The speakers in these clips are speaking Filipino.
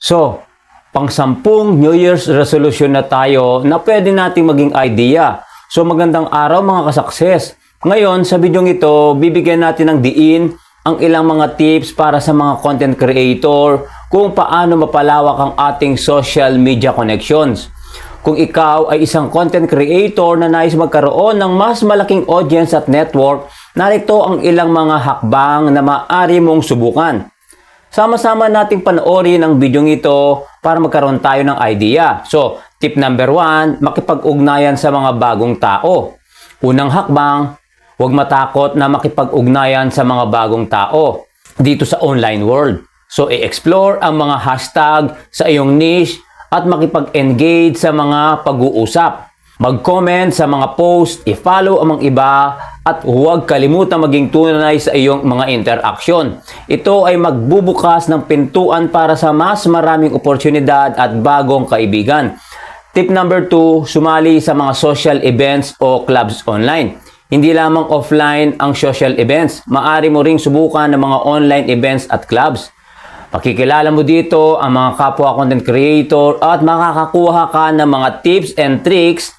So, pang sampung New Year's resolution na tayo na pwede nating maging idea. So, magandang araw mga kasakses. Ngayon, sa video ito, bibigyan natin ng diin ang ilang mga tips para sa mga content creator kung paano mapalawak ang ating social media connections. Kung ikaw ay isang content creator na nais magkaroon ng mas malaking audience at network, narito ang ilang mga hakbang na maaari mong subukan. Sama-sama nating panoorin ang video ito para magkaroon tayo ng idea. So, tip number one, makipag-ugnayan sa mga bagong tao. Unang hakbang, huwag matakot na makipag-ugnayan sa mga bagong tao dito sa online world. So, i-explore ang mga hashtag sa iyong niche at makipag-engage sa mga pag-uusap. Mag-comment sa mga post, i-follow ang mga iba, at huwag kalimutan maging tunay sa iyong mga interaksyon. Ito ay magbubukas ng pintuan para sa mas maraming oportunidad at bagong kaibigan. Tip number 2, sumali sa mga social events o clubs online. Hindi lamang offline ang social events, maari mo ring subukan ng mga online events at clubs. Pakikilala mo dito ang mga kapwa content creator at makakakuha ka ng mga tips and tricks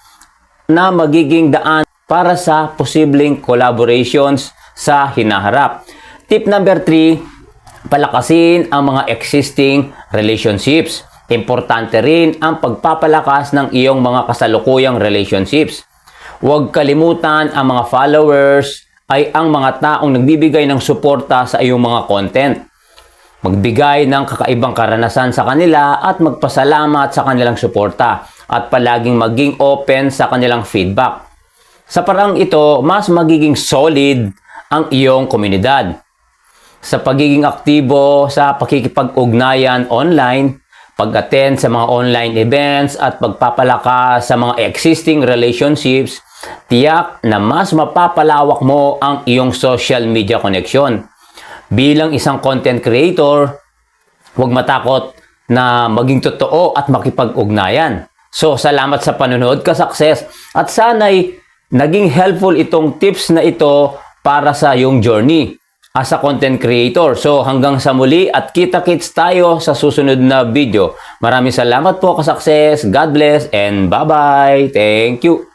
na magiging daan para sa posibleng collaborations sa hinaharap. Tip number 3, palakasin ang mga existing relationships. Importante rin ang pagpapalakas ng iyong mga kasalukuyang relationships. Huwag kalimutan ang mga followers ay ang mga taong nagbibigay ng suporta sa iyong mga content magbigay ng kakaibang karanasan sa kanila at magpasalamat sa kanilang suporta at palaging maging open sa kanilang feedback. Sa parang ito, mas magiging solid ang iyong komunidad. Sa pagiging aktibo sa pakikipag-ugnayan online, pag-attend sa mga online events at pagpapalakas sa mga existing relationships, tiyak na mas mapapalawak mo ang iyong social media connection bilang isang content creator, huwag matakot na maging totoo at makipag-ugnayan. So, salamat sa panonood ka, success. At sana'y naging helpful itong tips na ito para sa iyong journey as a content creator. So, hanggang sa muli at kita-kits tayo sa susunod na video. Maraming salamat po, ka-success. God bless and bye-bye. Thank you.